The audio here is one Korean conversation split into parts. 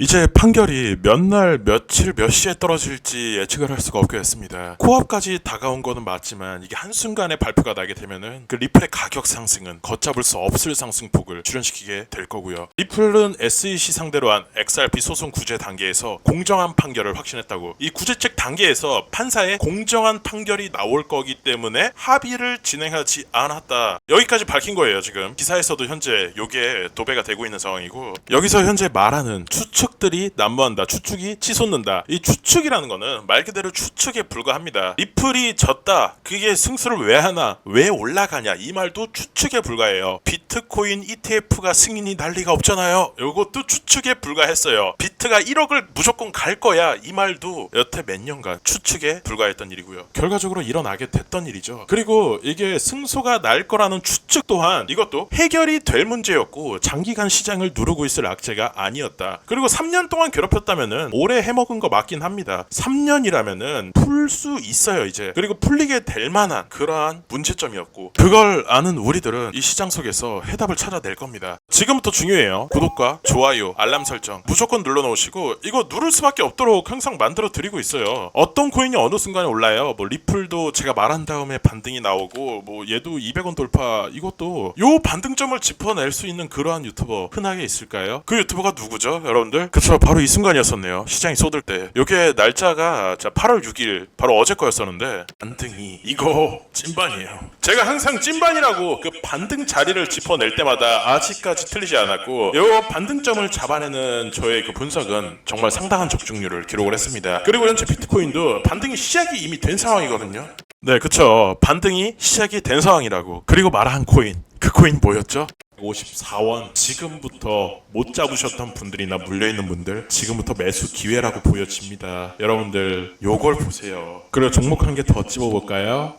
이제 판결이 몇 날, 며칠, 몇 시에 떨어질지 예측을 할 수가 없게 됐습니다. 코앞까지 다가온 거는 맞지만 이게 한순간에 발표가 나게 되면은 그 리플의 가격 상승은 걷잡을 수 없을 상승폭을 출현시키게 될 거고요. 리플은 SEC 상대로 한 XRP 소송 구제 단계에서 공정한 판결을 확신했다고. 이 구제 측 단계에서 판사의 공정한 판결이 나올 거기 때문에 합의를 진행하지 않았다. 여기까지 밝힌 거예요, 지금. 기사에서도 현재 요게 도배가 되고 있는 상황이고 여기서 현재 말하는 추 측들이 난무한다. 추측이 치솟는다. 이 추측이라는 거는 말 그대로 추측에 불과합니다. 리플이 졌다. 그게 승수를 왜 하나? 왜 올라가냐? 이 말도 추측에 불과해요. 비트코인 ETF가 승인이 날 리가 없잖아요. 요것도 추측에 불과했어요. 비트가 1억을 무조건 갈 거야. 이 말도 여태 몇 년간 추측에 불과했던 일이고요. 결과적으로 일어나게 됐던 일이죠. 그리고 이게 승소가 날 거라는 추측 또한 이것도 해결이 될 문제였고 장기간 시장을 누르고 있을 악재가 아니었다. 그리고 3년 동안 괴롭혔다면은 올해 해먹은 거 맞긴 합니다. 3년이라면은 풀 수 있어요 이제. 그리고 풀리게 될 만한 그러한 문제점이었고 그걸 아는 우리들은 이 시장 속에서 해답을 찾아낼 겁니다. 지금부터 중요해요. 구독과 좋아요, 알람 설정 무조건 눌러놓으시고 이거 누를 수밖에 없도록 항상 만들어 드리고 있어요. 어떤 코인이 어느 순간에 올라요. 뭐 리플도 제가 말한 다음에 반등이 나오고 뭐 얘도 200원 돌파 이것도 요 반등점을 짚어낼 수 있는 그러한 유튜버 흔하게 있을까요? 그 유튜버가 누구죠, 여러분들? 그쵸, 바로 이 순간이었었네요. 시장이 쏟을 때. 요게 날짜가 자 8월 6일 바로 어제 거였었는데 반등이 이거 찐반이에요. 제가 항상 찐반이라고 그 반등 자리를 짚어낼 때마다 아직까지 틀리지 않았고 요 반등점을 잡아내는 저의 그 분석은 정말 상당한 적중률을 기록을 했습니다. 그리고 현재 비트코인도 반등이 시작이 이미 된 상황이거든요. 네, 그쵸. 반등이 시작이 된 상황이라고. 그리고 말한 코인. 그 코인 뭐였죠? 54원 지금부터 못 잡으셨던 분들이나 물려있는 분들 지금부터 매수 기회라고 보여집니다. 여러분들 요걸 보세요. 그리고 종목 한 개 더 집어볼까요?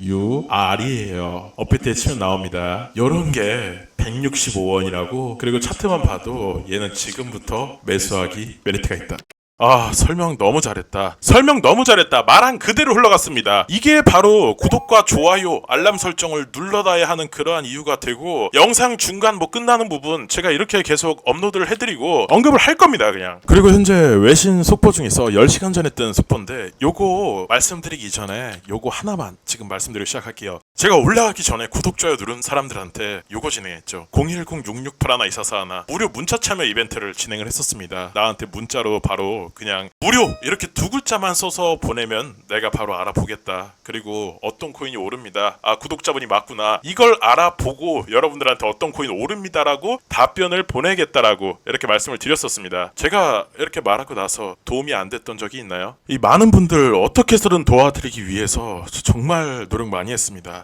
BLUR이에요. 업비트에 치면 나옵니다. 요런 게 165원이라고 그리고 차트만 봐도 얘는 지금부터 매수하기 메리트가 있다 아 설명 너무 잘했다. 설명 너무 잘했다. 말한 그대로 흘러갔습니다. 이게 바로 구독과 좋아요 알람 설정을 눌러놔야 하는 그러한 이유가 되고 영상 중간 뭐 끝나는 부분 제가 이렇게 계속 업로드를 해드리고 언급을 할 겁니다 그냥. 그리고 현재 외신 속보 중에서 10시간 전에 뜬 속보인데 요거 말씀드리기 전에 요거 하나만 지금 말씀드리기 시작할게요 제가 올라가기 전에 구독 좋아요 누른 사람들한테 요거 진행했죠 010-668-12441 무료 문자 참여 이벤트를 진행을 했었습니다 나한테 문자로 바로 그냥 무료 이렇게 두 글자만 써서 보내면 내가 바로 알아보겠다. 그리고 어떤 코인이 오릅니다. 아 구독자분이 맞구나. 이걸 알아보고 여러분들한테 어떤 코인 오릅니다라고 답변을 보내겠다라고 이렇게 말씀을 드렸었습니다. 제가 이렇게 말하고 나서 도움이 안 됐던 적이 있나요? 이 많은 분들 어떻게 해서든 도와드리기 위해서 정말 노력 많이 했습니다.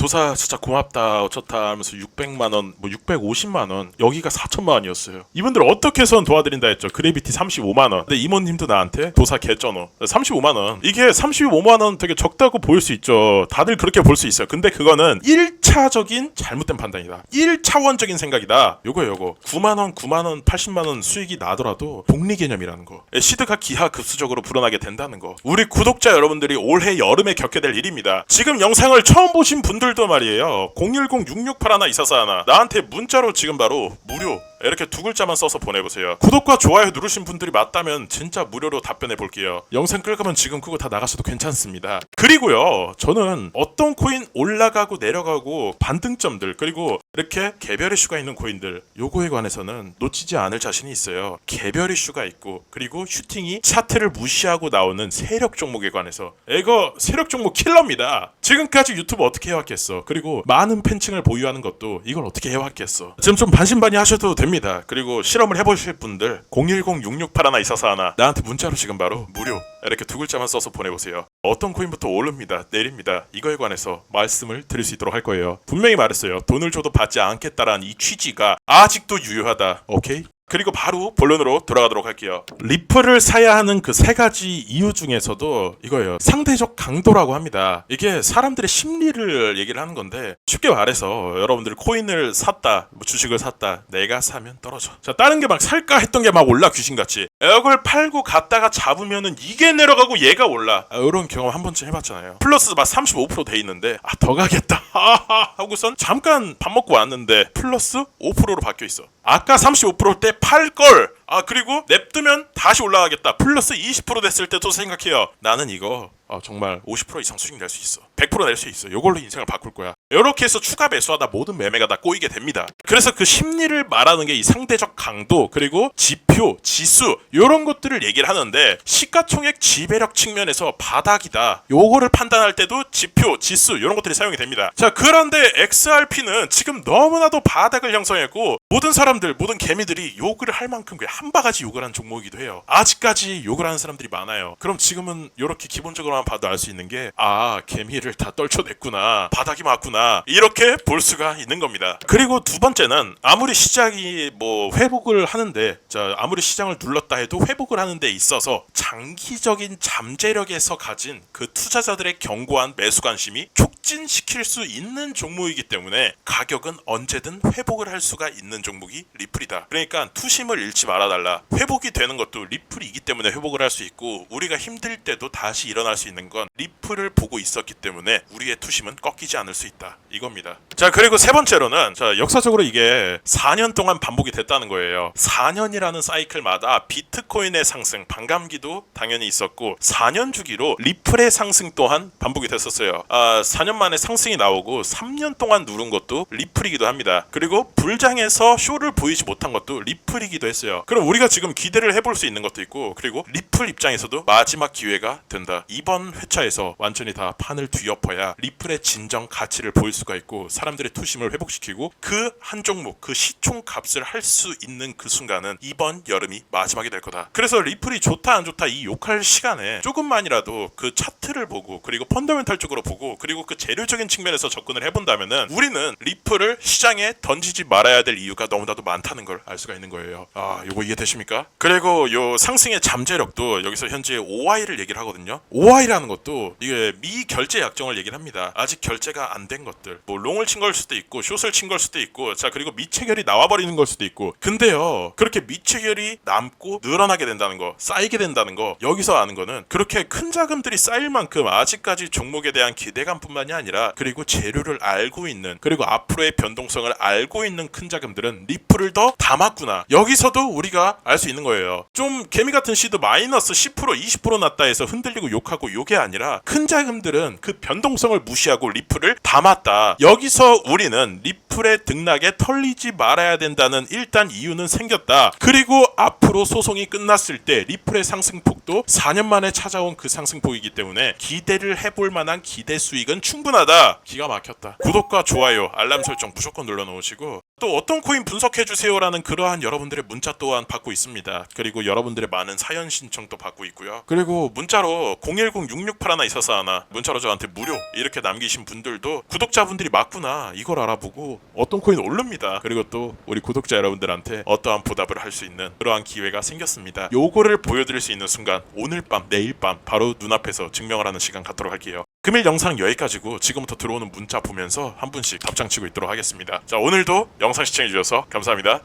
도사 진짜 고맙다 어쩌다 하면서 600만 원, 뭐 650만 원, 여기가 4천만 원이었어요. 이분들 어떻게 해서는 도와드린다 했죠. 그래비티 35만 원. 근데 이모님도 나한테 도사 개쩌노 35만 원. 이게 35만 원 되게 적다고 보일 수 있죠. 다들 그렇게 볼 수 있어요. 근데 그거는 1차적인 잘못된 판단이다. 1차원적인 생각이다. 요거 요거. 9만 원, 9만 원, 80만 원 수익이 나더라도 복리 개념이라는 거. 시드가 기하 급수적으로 불어나게 된다는 거. 우리 구독자 여러분들이 올해 여름에 겪게 될 일입니다. 지금 영상을 처음 보신 분들 도 말이에요. 010-668-12441 나한테 문자로 지금 바로 무료 이렇게 두 글자만 써서 보내보세요. 구독과 좋아요 누르신 분들이 맞다면 진짜 무료로 답변해 볼게요. 영상 끌 거면 지금 그거 다 나가셔도 괜찮습니다. 그리고요, 저는 어떤 코인 올라가고 내려가고 반등점들 그리고 이렇게 개별 이슈가 있는 코인들 요거에 관해서는 놓치지 않을 자신이 있어요. 개별 이슈가 있고 그리고 슈팅이 차트를 무시하고 나오는 세력 종목에 관해서 이거 세력 종목 킬러입니다. 지금까지 유튜브 어떻게 해왔겠어? 그리고 많은 팬층을 보유하는 것도 이걸 어떻게 해왔겠어? 지금 좀 반신반의 하셔도 됩니다. 그리고 실험을 해보실 분들 010-668-12441 나한테 문자로 지금 바로 무료 이렇게 두 글자만 써서 보내보세요. 어떤 코인부터 오릅니다, 내립니다. 이거에 관해서 말씀을 드릴 수 있도록 할 거예요. 분명히 말했어요. 돈을 줘도 받지 않겠다라는 이 취지가 아직도 유효하다. 오케이? 그리고 바로 본론으로 돌아가도록 할게요. 리플을 사야 하는 그 세 가지 이유 중에서도 이거예요. 상대적 강도라고 합니다. 이게 사람들의 심리를 얘기를 하는 건데 쉽게 말해서 여러분들 코인을 샀다, 뭐 주식을 샀다, 내가 사면 떨어져. 자, 다른 게 막 살까 했던 게 막 올라 귀신같이. 이걸 팔고 갔다가 잡으면은 이게 내려가고 얘가 올라. 아, 이런 경험 한 번쯤 해봤잖아요. 플러스 막 35%돼 있는데 아 더 가겠다. 하고선 잠깐 밥 먹고 왔는데 플러스 5%로 바뀌어 있어. 아까 35%때 팔 걸 아 그리고 냅두면 다시 올라가겠다. 플러스 20% 됐을 때도 생각해요. 나는 이거 아, 정말 50% 이상 수익 낼 수 있어. 100%낼 수 있어. 이걸로 인생을 바꿀 거야. 이렇게 해서 추가 매수하다 모든 매매가 다 꼬이게 됩니다. 그래서 그 심리를 말하는 게 이 상대적 강도 그리고 지표, 지수 이런 것들을 얘기를 하는데 시가총액 지배력 측면에서 바닥이다. 요거를 판단할 때도 지표, 지수 이런 것들이 사용이 됩니다. 자 그런데 XRP는 지금 너무나도 바닥을 형성했고 모든 사람들, 모든 개미들이 욕을 할 만큼 그한 바가지 욕을 한 종목이기도 해요. 아직까지 욕을 하는 사람들이 많아요. 그럼 지금은 이렇게 기본적으로만 봐도 알 수 있는 게 아 개미를 다 떨쳐냈구나 바닥이 맞구나 이렇게 볼 수가 있는 겁니다. 그리고 두 번째는 아무리 시장이 뭐 회복을 하는데 자 아무리 시장을 눌렀다 해도 회복을 하는 데 있어서 장기적인 잠재력에서 가진 그 투자자들의 견고한 매수 관심이 촉 진시킬 수 있는 종목이기 때문에 가격은 언제든 회복을 할 수가 있는 종목이 리플이다. 그러니까 투심을 잃지 말아달라. 회복이 되는 것도 리플이기 때문에 회복을 할 수 있고 우리가 힘들 때도 다시 일어날 수 있는 건 리플을 보고 있었기 때문에 우리의 투심은 꺾이지 않을 수 있다. 이겁니다. 자 그리고 세 번째로는 자 역사적으로 이게 4년 동안 반복이 됐다는 거예요. 4년이라는 사이클마다 비트코인의 상승 반감기도 당연히 있었고 4년 주기로 리플의 상승 또한 반복이 됐었어요. 아 4년 만에 상승이 나오고 3년 동안 누른 것도 리플이기도 합니다. 그리고 불장에서 쇼를 보이지 못한 것도 리플이기도 했어요. 그럼 우리가 지금 기대를 해볼 수 있는 것도 있고 그리고 리플 입장에서도 마지막 기회가 된다. 이번 회차에서 완전히 다 판을 뒤엎어야 리플의 진정 가치를 보일 수가 있고 사람들의 투심을 회복시키고 그 한 종목 그 시총 값을 할 수 있는 그 순간은 이번 여름이 마지막이 될 거다. 그래서 리플이 좋다 안 좋다 이 욕할 시간에 조금만이라도 그 차트를 보고 그리고 펀더멘탈 쪽으로 보고 그리고 그 재료적인 측면에서 접근을 해본다면은 우리는 리플을 시장에 던지지 말아야 될 이유가 너무나도 많다는 걸 알 수가 있는 거예요. 아, 요거 이해되십니까? 그리고 요 상승의 잠재력도 여기서 현재 OI를 얘기를 하거든요. OI라는 것도 이게 미결제 약정을 얘기를 합니다. 아직 결제가 안 된 것들, 뭐 롱을 친 걸 수도 있고 숏을 친 걸 수도 있고, 자 그리고 미체결이 나와 버리는 걸 수도 있고. 근데요, 그렇게 미체결이 남고 늘어나게 된다는 거, 쌓이게 된다는 거, 여기서 아는 거는 그렇게 큰 자금들이 쌓일 만큼 아직까지 종목에 대한 기대감뿐만이 아니라 그리고 재료를 알고 있는 그리고 앞으로의 변동성을 알고 있는 큰 자금들은 리플을 더 담았구나. 여기서도 우리가 알 수 있는 거예요. 좀 개미 같은 시도 마이너스 10% 20% 났다 해서 흔들리고 욕하고 요게 아니라 큰 자금들은 그 변동성을 무시하고 리플을 담았다. 여기서 우리는 리플의 등락에 털리지 말아야 된다는 일단 이유는 생겼다. 그리고 앞으로 소송이 끝났을 때 리플의 상승폭 도 4년 만에 찾아온 그 상승폭이기 때문에 기대를 해볼 만한 기대 수익은 충분하다. 기가 막혔다. 구독과 좋아요, 알람 설정 무조건 눌러놓으시고 또 어떤 코인 분석해 주세요라는 그러한 여러분들의 문자 또한 받고 있습니다. 그리고 여러분들의 많은 사연 신청도 받고 있고요. 그리고 문자로 010-668 하나 있어서 하나 문자로 저한테 무료 이렇게 남기신 분들도 구독자분들이 맞구나 이걸 알아보고 어떤 코인 오릅니다. 그리고 또 우리 구독자 여러분들한테 어떠한 보답을 할 수 있는 그러한 기회가 생겼습니다. 요거를 보여드릴 수 있는 순간 오늘 밤 내일 밤 바로 눈앞에서 증명을 하는 시간 갖도록 할게요. 금일 영상 여기까지고 지금부터 들어오는 문자 보면서 한 분씩 답장 치고 있도록 하겠습니다. 자 오늘도 영상 시청해 주셔서 감사합니다.